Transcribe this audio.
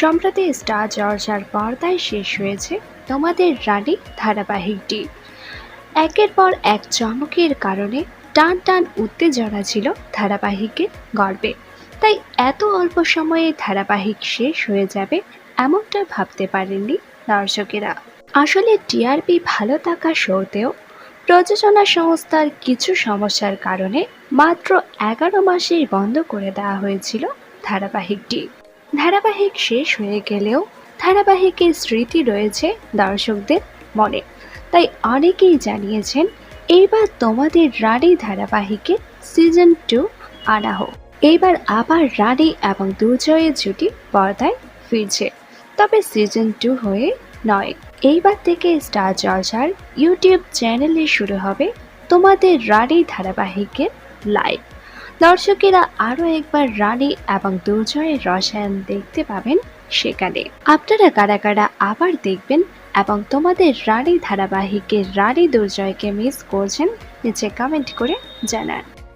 সম্প্রতি স্টার জর্জার পর্দায় শেষ হয়েছে তোমাদের রানী ধারাবাহিকটি। একের পর এক চমকের কারণে টান টান উত্তেজনা ছিল ধারাবাহিকের গল্পে। তাই এত অল্প সময়ে ধারাবাহিক শেষ হয়ে যাবে এমনটা ভাবতে পারেননি দর্শকেরা। আসলে টিআরপি ভালো থাকা সত্ত্বেও প্রযোজনা সংস্থার কিছু সমস্যার কারণে মাত্র এগারো মাসেই বন্ধ করে দেওয়া হয়েছিল ধারাবাহিকটি। ধারাবাহিক শেষ হয়ে গেলেও ধারাবাহিকের স্মৃতি রয়েছে দর্শকদের মনে। তাই অনেকেই জানিয়েছেন, এইবার তোমাদের রানী ধারাবাহিকে সিজন টু আনা হোক। এইবার আবার রানী এবং দুর্জয়ের জুটি পর্দায় ফিরছে। তবে সিজন টু হয়ে নয়। এইবার থেকে স্টার জলসার ইউটিউব চ্যানেলে শুরু হবে তোমাদের রানী ধারাবাহিকের লাইভ দর্শকেরা আরও একবার রানী এবং দুর্জয়ের রসায়ন দেখতে পাবেন সেখানে। আপনারা কারা কারা আবার দেখবেন এবং তোমাদের রানী ধারাবাহিকের রানী দুর্জয়কে মিস করছেন, নিচে কমেন্ট করে জানান।